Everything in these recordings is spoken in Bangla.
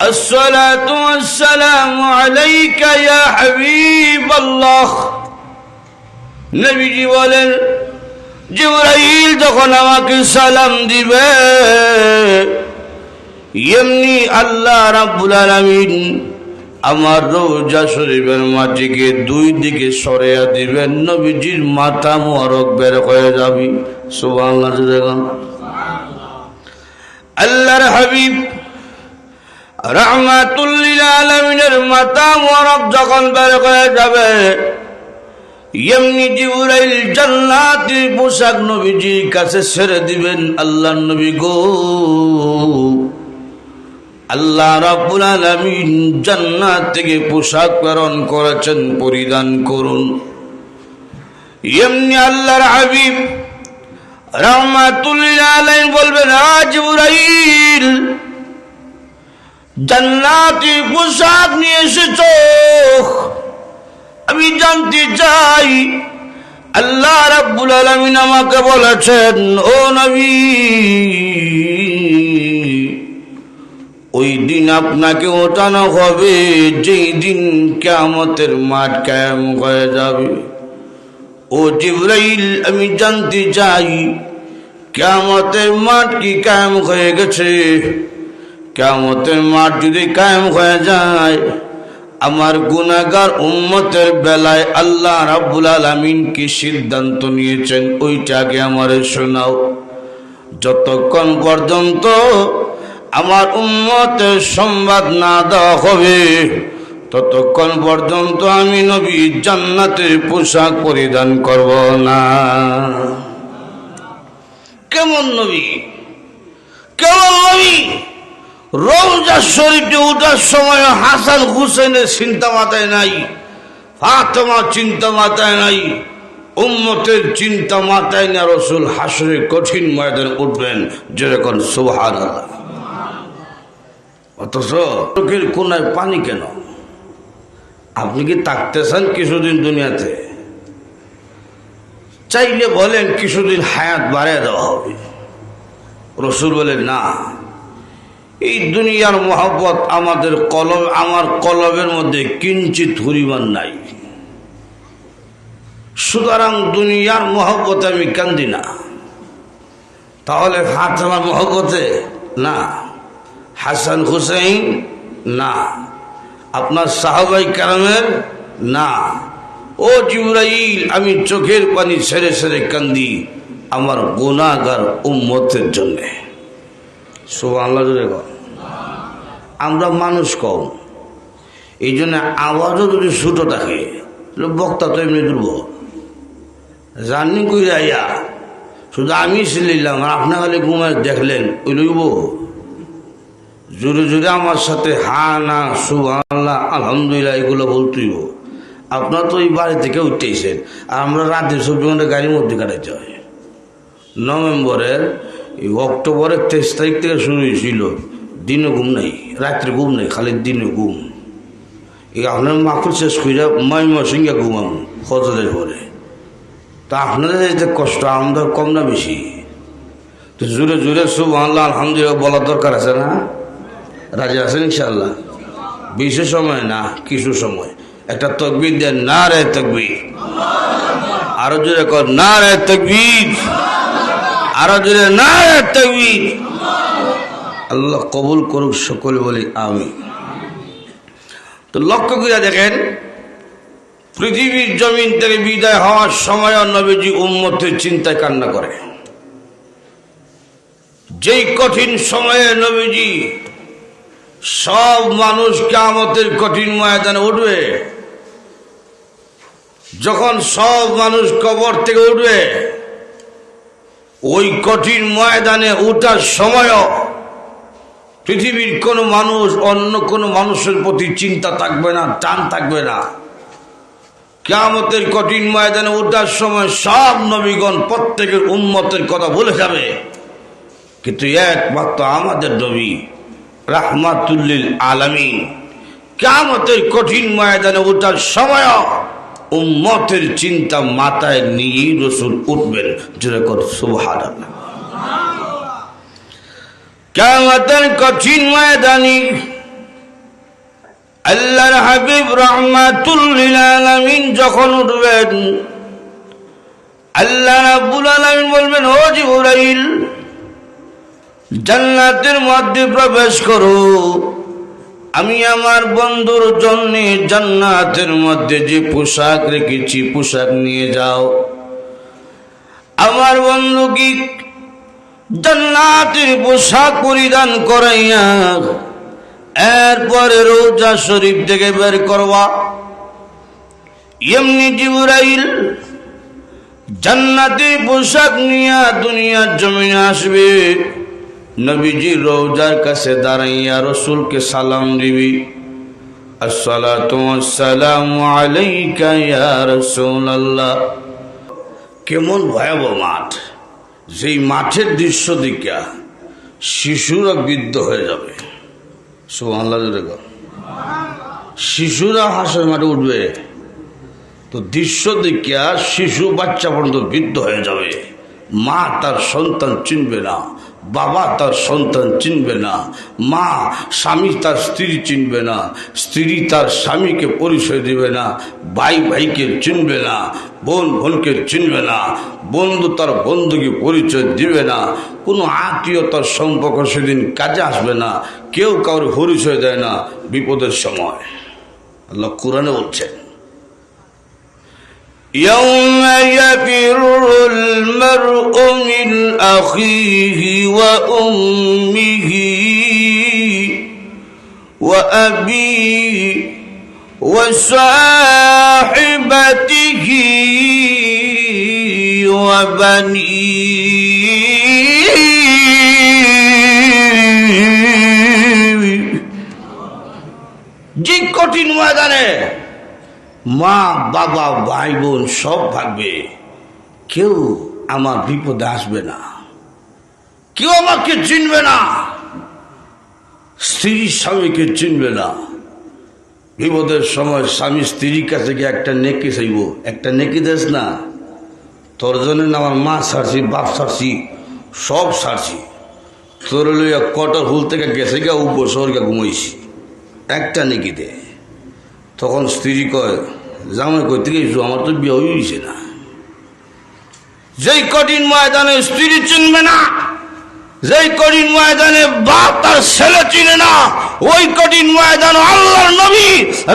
الصلاة والسلام عليك يا حبيب الله নবীজি বলেন জিব্রাইল যখন আমাকে সালাম দিবে এমনি আল্লাহ রাব্বুল আলামিন আমার রোজা শরীফের মাটিকে দুই দিকে সরিয়া দিবেন নবীজির মাথা মোরক বের হয়ে যাবি সুবহানাল্লাহ দেখুন আল্লাহর হাবিব মোরক যখন যাবে, এমনি পোশাক কাছে দিবেন নবী গো। জান্নাত থেকে পোশাক প্রেরণ করেছেন, পরিধান করুন। এমনি আল্লাহর হাবিব রহমাতুল্লিল আলাইহিন বলবেন আজ জিবরাইল জান্নাতি পোশাক নিয়ে এসেছ। আমি জানতে চাই, আল্লাহ রাব্বুল আলামিন আমাকে বলেছেন, ও নবী, ওই দিন আপনাকে ওঠানো হবে, যেই দিন কেয়ামতের মাঠ কায়েম হয়ে যাবে। ও জিব্রাইল, আমি জানতে চাই, কেয়ামতের মাঠ কি কায়েম হয়ে গেছে? কেয়ামতের মাঠ যদি কায়েম হয়ে যায়, আমার গুনাগার উম্মতের বেলায় আল্লাহ রাব্বুল আলামিন কি সিদ্ধান্ত নিয়েছেন ওইটাকে আমার শোনাও। যতক্ষণ পর্যন্ত আমার উম্মতের সংবাদ না দেওয়া হবে, ততক্ষণ পর্যন্ত আমি নবী জান্নাতের পোশাক পরিধান করব না। কেমন নবী? কেমন নবী? রোজা শরীফে উঠার সময় হাসান হুসেনের চিন্তা মাথায় নাই, ফাতেমা চিন্তা মাথায় নাই, উম্মতের চিন্তা মাথায় না রসুল হাসরে কঠিন ময়দান উঠবেন যেরকম সুহান অথচ চোখের কোনায় পানি কেন? আপনি কি তাকতেছেন কিছুদিন দুনিয়াতে? চাইলে বলেন কিছুদিন হায়াত বাড়িয়ে দেওয়া হবে। রসুল বলে না। এই দুনিয়ার মহব্বত আমাদের কলম, আমার কলবের মধ্যে কিঞ্চিত পরিমাণ নাই। সুতরাং দুনিয়ার মহব্বতে আমি কান্দি না। তাহলে ফাতেমার মহব্বতে? না। হাসান হুসাইন? না। আপনার সাহাবাই কারামের? না। ও জিব্রাইল, আমি চোখের পানি ছেড়ে ছেড়ে কান্দি আমার গুণাগার উম্মতের জন্যে। জোরে কর। আমরা মানুষ কম। এই জন্য আওয়াজও যদি ছোটো থাকে বক্তা তো এমনি দুর্বল। জানি কই আইয়া শুধু আমি ছিলাম আর আপনার খালি ঘুমায় দেখলেন, ওই লইব। জোরে জোরে আমার সাথে হা, না, সুবহানাল্লাহ, আলহামদুলিল্লাহ, এগুলো বলতেইব আপনার তো এই বাড়ি থেকে উঠতেইছেন আর আমরা রাতে চব্বিশ ঘণ্টা গাড়ির মধ্যে কাটাইতে হয়। নভেম্বরের অক্টোবরের তেইশ তারিখ থেকে শুরু হয়েছিল। দিনে ঘুম নাই, রাত্রে ঘুম নাই, খালি দিনে ঘুম। এই আপনার মাকুল শেষ করে ময়মা সিংহে ঘুমাম হজরের পরে। তা আপনাদের যে কষ্ট, আমাদের কম না বেশি। তো জোরে জোরে শুভ আল্লাহ আলহামদুলিল্লাহ বলার দরকার আছে না? রাজি আছেন ইনশাল্লাহ বেশি সময় না, কিছু সময়। একটা তকবির দেন না রে তকবির। আরও জোরে কর না রে তকবির। আরও জোরে না রে তকবির। আল্লাহ কবুল করুক সকল বলি আমি তো লক্ষ্য করে দেখেন, পৃথিবীর জমিন থেকে বিদায় হওয়ার সময় নবীজি উম্মতের চিন্তায় কান্না করে। যেই কঠিন সময়ে নবীজি সব মানুষ কামতের কঠিন ময়দানে উঠবে, যখন সব মানুষ কবর থেকে উঠবে, ওই কঠিন ময়দানে উঠার সময়ও পৃথিবীর কোনো মানুষ, অন্য কোনো মানুষের প্রতি চিন্তা থাকবে না, টান থাকবে না। কেয়ামতের কঠিন ময়দানে ওঠার সময় সব নবীগণ প্রত্যেকের উন্মতের কথা বলে যাবে। কিন্তু একমাত্র আমাদের নবী রাহমাতুল্লিল আলামিন কেয়ামতের কঠিন ময়দানে ওঠার সময় উম্মতের চিন্তা মাথায় নিয়েই রসুল উঠবেন। যেরকম সুবহান কেয়ামতের কঠিন ময়দানি আল্লাহর হাবিব রহমাতুল্লিল যখন উঠবেন, আল্লাহ রাব্বুল আলামিন বলবেন, ও জিবরাইল, জান্নাতের মধ্যে প্রবেশ করো। আমি আমার বন্ধুর জন্য জান্নাতের মধ্যে যে পোশাক রেখেছি, পোশাক নিয়ে যাও। আমার বন্ধু কি জান্নাতের পোশাক পরিধান করাইয়া এরপরে রোজা শরীফ থেকে বের করবা। এমনি জিবরাইল জান্নাতি পোশাক নিয়ে দুনিয়ার জমিনে আসবে। নবীজি রোজার কাছে দাঁড়াইয়া রসুলকে সালাম দিবি। আলাইকা ইয়া রাসূলুল্লাহ। কেমন ভয়াবহ মাঠ। যেই মাঠের দৃশ্য দিকা শিশুরা বৃদ্ধ হয়ে যাবে। সুবহানাল্লাহ শিশুরা হাসের মাঠে উঠবে। তো দৃশ্য দেখিয়া শিশু বাচ্চা পর্যন্ত বৃদ্ধ হয়ে যাবে। মা তার সন্তান চিনবে না। বাবা তার সন্তান চিনবে না, মা, স্বামী তার স্ত্রী চিনবে না, স্ত্রী তার স্বামীকে পরিচয় দিবে না, ভাই ভাইকে চিনবে না, বোন বোনকে চিনবে না, বন্ধু তার বন্ধুকে পরিচয় দিবে না, কোনো আত্মীয়তার সম্পর্ক সেদিন কাজে আসবে না, কেউ কারোর পরিচয় দেয় না বিপদের সময়। আল্লাহ কোরআনে বলছেন يوم يفر المرء من أخيه وأمه وأبيه وصاحبته وبنيه যে কঠিন ময়দানে মা, বাবা ভাই বোন সব থাকবে। কেউ আমার বিপদে আসবে না। কেউ আমাকে চিনবে না। স্ত্রী স্বামীকে চিনবে না। বিপদের সময় স্বামী স্ত্রীর কাছে গিয়ে একটা নেকি চাইব। একটা নেকি দেস না। তোর জন্য আমার মা ছাড়ছি, বাপ ছাড়ছি, সব ছাড়ছি। তোর লইয়া কটার হুল থেকে গেছে গা শহরকে ঘুমাইছি। একটা নেকি দে। তখন স্ত্রী কয়, জামাই কই থেকে আমার তো বিয়ে হয়েছে না। যেই কঠিন ময়দানে স্ত্রী চিনবে না, যেই কঠিন ময়দানে বাপ তার ছেলে চিনে না, ওই কঠিন ময়দান আল্লাহর নবী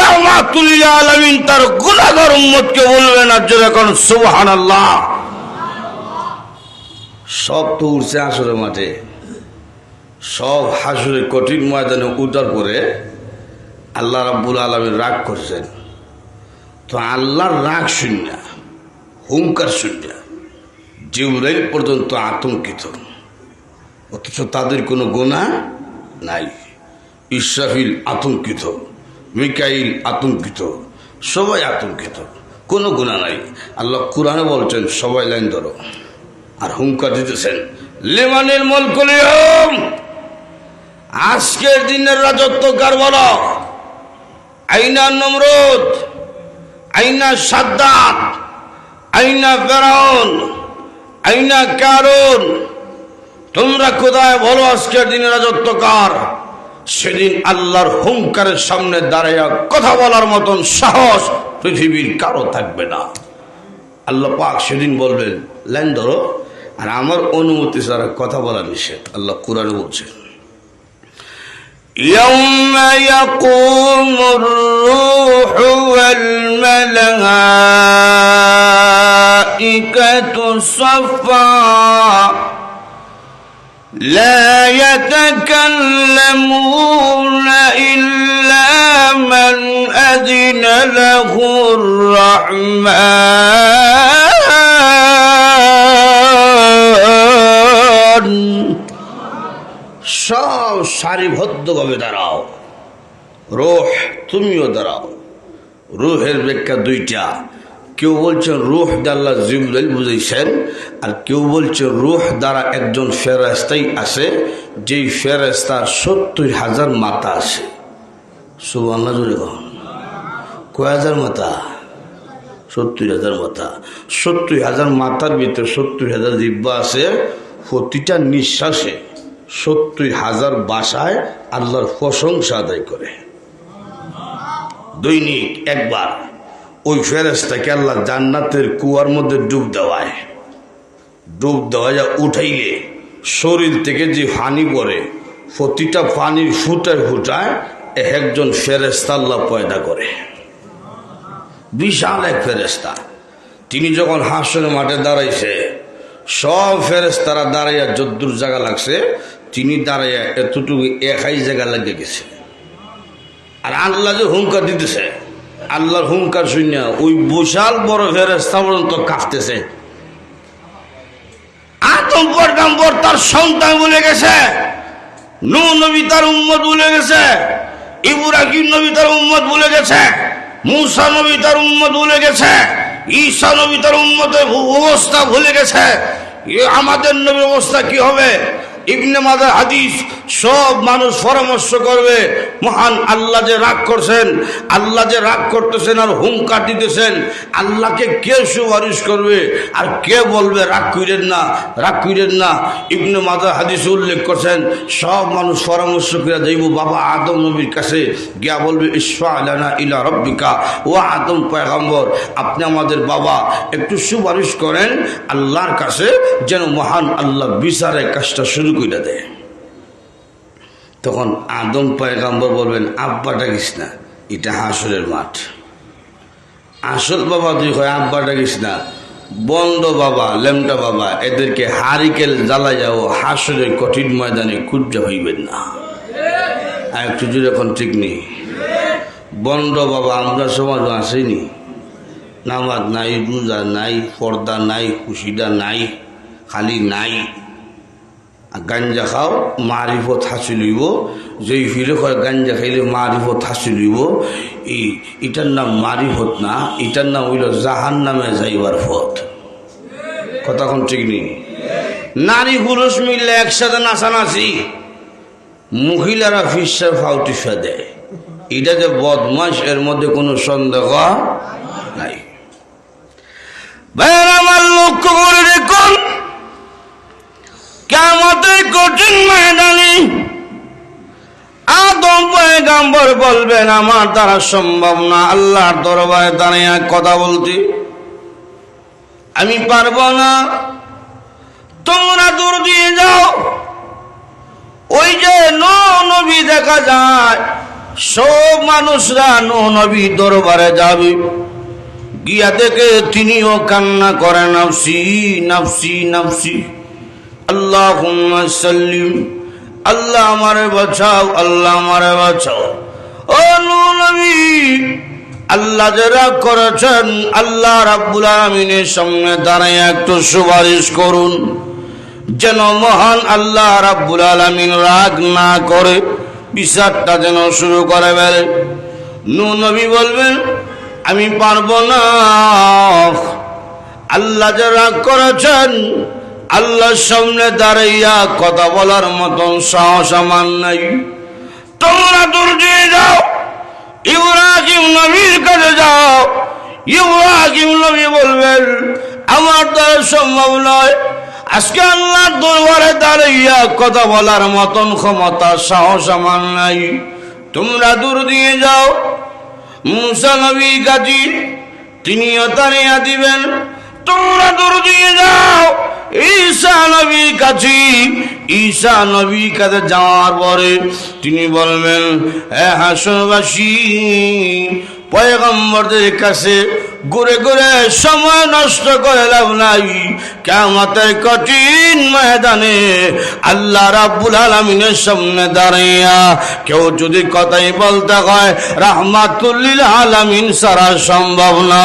রহমাতুল্লাহ আলমিন তার গুণাগর উম্মতকে বলবেন আর যদি এখন সুবহান আল্লাহ সব তো উঠছে আসরে মাঠে। সব হাসুরে কঠিন ময়দানে উঠার পরে আল্লাহ রাব্বুল আলমীর রাগ করছেন। তো আল্লাহর রাগ শূন্য হুঙ্কার শূন্য জিউরাইল পর্যন্ত আতঙ্কিত। অথচ তাদের কোনো গোনা নাই। ইসরাফিল আতঙ্কিত, মিকাইল আতঙ্কিত, সবাই আতঙ্কিত, কোনো গুণা নাই। আল্লাহ কোরআনে বলছেন, সবাই লাইন ধরো। আর হুঙ্কার দিতেছেন লেমানের মলকলিয়ম আজকের দিনের রাজত্ব কার বলো। আইনা নমরুদ, আইনা সাদ্দাত, আইনা ফেরাউন, আইনা কারুন। তোমরা কোথায় বলো আজকের দিনে রাজত্বকার সেদিন আল্লাহর হুঙ্কারের সামনে দাঁড়াইয়া কথা বলার মতন সাহস পৃথিবীর কারও থাকবে না। আল্লাহ পাক সেদিন বলবেন লাইন ধরো, আর আমার অনুমতি ছাড়া কথা বলা নিষেধ। আল্লাহ কোরআনে বলছেন। يوم يقوم الروح والملائكة صفا لا يتكلمون إلا من أذن له الرحمن. সব সারিবদ্ধভাবে দাঁড়াও। রোহ, তুমিও দাঁড়াও। রুহের ব্যাখ্যা দুইটা। কেউ বলছেন রুহ দাল্লা জিবরাইল বুঝাইছেন, আর কেউ বলছে, রুহ দ্বারা একজন ফেরাস্তাই আছে, যেই ফেরাস্তার সত্তর হাজার মাতা আছে। সুবান্না জুড়ে কয় হাজার মাথা সত্তর হাজার মাথা সত্তর হাজার মাথার ভিতরে সত্তর হাজার জিব্বা আছে, প্রতিটা নিঃশ্বাসে। সত্তর হাজার বাসায় আল্লাহর প্রশংসা আদায় করে। দৈনিক একবার ওই ফেরেস্তাকে আল্লাহ জান্নাতের কুয়ার মধ্যে ডুব দেওয়ায়। ডুব দেওয়া যা উঠাইলে শরীর থেকে যে পানি পড়ে, প্রতিটা পানির ফুটায় ফুটায় এক একজন ফেরেস্তা আল্লাহ পয়দা করে। বিশাল এক ফেরেস্তা তিনি যখন হাসনের মাঠে দাঁড়াইছে, সব ফেরেস্তারা দাঁড়াইয়া যদ্দুর জায়গা লাগছে তিনি দাঁড়াইয়া এতটুকু একাই জায়গা লাগে গেছে। আর আল্লাহ যে হুঙ্কার দিতেছে, আল্লাহর হুঙ্কার শুনিয়া ওই বিশাল বড় ফেরেস্তা পর্যন্ত কাঁপতেছে। আতম পরগাম্বর তার সন্তান বলে গেছে নু নবী তার উম্মত বলে গেছে, ইব্রাহিম নবী তার উম্মত বলে গেছে, মুসা নবী তার উম্মত বলে গেছে, ঈসা নবী তার উম্মতের অবস্থা ভুলে গেছে। আমাদের নবীর অবস্থা কি হবে? ইবনে মাদার হাদিস, সব মানুষ পরামর্শ করবে, মহান আল্লাহ যে রাগ করছেন, আল্লাহ যে রাগ করতেছেন আর হুঙ্কার দিতেছেন, আল্লাহকে কে সুপারিশ করবে, আর কে বলবে, রাগ করেন না, রাগ করেন না। ইবনে মাদার হাদিস উল্লেখ করছেন, সব মানুষ পরামর্শ করে যাইব, বাবা আদম নবীর কাছে গিয়া বলবে ঈশ্বর আলানা ইলা রব্বিকা, ও আদম পয়গম্বর, আপনি আমাদের বাবা, একটু সুপারিশ করেন, আল্লাহর কাছে যেন মহান আল্লাহ বিচারের কাজটা শুরু করে দেয়। তখন আদম পয়গাম্বর বলবেন আব্বা ডাকিস না, এটা হাসরের মাঠ। আসল বাবা তুই হয় আব্বা ডাকিস না বন্ড বাবা, লেমটা বাবা, এদেরকে হারিকেল জ্বালা যাও হাসরের কঠিন ময়দানে খুঁজা হইবেন না। আর একটু জোরে এখন ঠিক নেই। বন্ড বাবা, আমরা সমাজ আসেনি। নামাজ নাই, রোজা নাই, পর্দা নাই, খুশিদা নাই, খালি নাই গাঞ্জা খাও, মারিফত হাসিল হইব। যেই ফিরে কয়, গাঞ্জা খাইলে মারিফত হাসিল হইব। এই, এটার নাম মারিফত না, এটার নাম হইল জাহান নামে যাইবার পথ। কথা কোন ঠিক নেই? নারী পুরুষ মিললে একসাথে নাচানাচি। মহিলারা ফিসার ফাউটিসা দেয় এটা যে বদমাস এর মধ্যে কোনো সন্দেহ নাই। ভাইয়ের, আমার লক্ষ্য করে দেখুন কেমতের কঠিন ময়দানে আদম পয়গাম্বর বলবেন, আমার দ্বারা সম্ভব না, আল্লাহর দরবারে দাঁড়িয়ে কথা বলতে। আমি পারব না। তোমরা দূর দিয়ে যাও। ওই যে নো নবী দেখা যায়, সব মানুষরা নো নবী দরবারে যাবে। গিয়া দেখে তিনিও কান্না করে নাফসি নাফসি নাফসি। আল্লাহ সাল্লিম আল্লাহ আমারে বাঁচাও, আল্লাহ আমারে বাঁচাও। ও নবী, আল্লাহ যে রাগ করেছেন, আল্লাহ রাব্বুল আলমিনের সামনে দাঁড়ায় একটু সুপারিশ করুন। যেন মহান আল্লাহ রাব্বুল আলমিন রাগ না করে বিচারটা যেন শুরু করে বেড়ে নু নবী বলবেন, আমি পারব না। আল্লাহ যে রাগ করেছেন আল্লাহর সামনে দাঁড়াইয়া কথা বলার মতন সাহস আমার নাই। তোমরা দূর দিয়ে যাও। ইব্রাহিম নবীর কাছে যাও। ইব্রাহিম নবী বলবেন, আমার দ্বারা সম্ভব নয়। আজকে আল্লাহর দরবারে দাঁড়াইয়া কথা বলার মতন ক্ষমতা, সাহস আমার নাই। তোমরা দূর দিয়ে যাও। মুসা নবী গাজী, তিনিও তাড়িয়া দিবেন। তোমরা দূর দিয়ে যাও। ঈশা নবী কাছে ঈশা নবী কাছে যাওয়ার পরে তিনি বলবেন হ্যাঁ হাসনবাসী, পয়গম্বরদের কাছে ঘুরে ঘুরে সময় নষ্ট করে লাভ নাই। কেমতের কঠিন ময়দানে আল্লাহ রাব্বুল আলমিনের সামনে দাঁড়াইয়া কেউ যদি কথাই বলতে হয় রাহমাতুল্লিল আলমিন সারা সম্ভব না।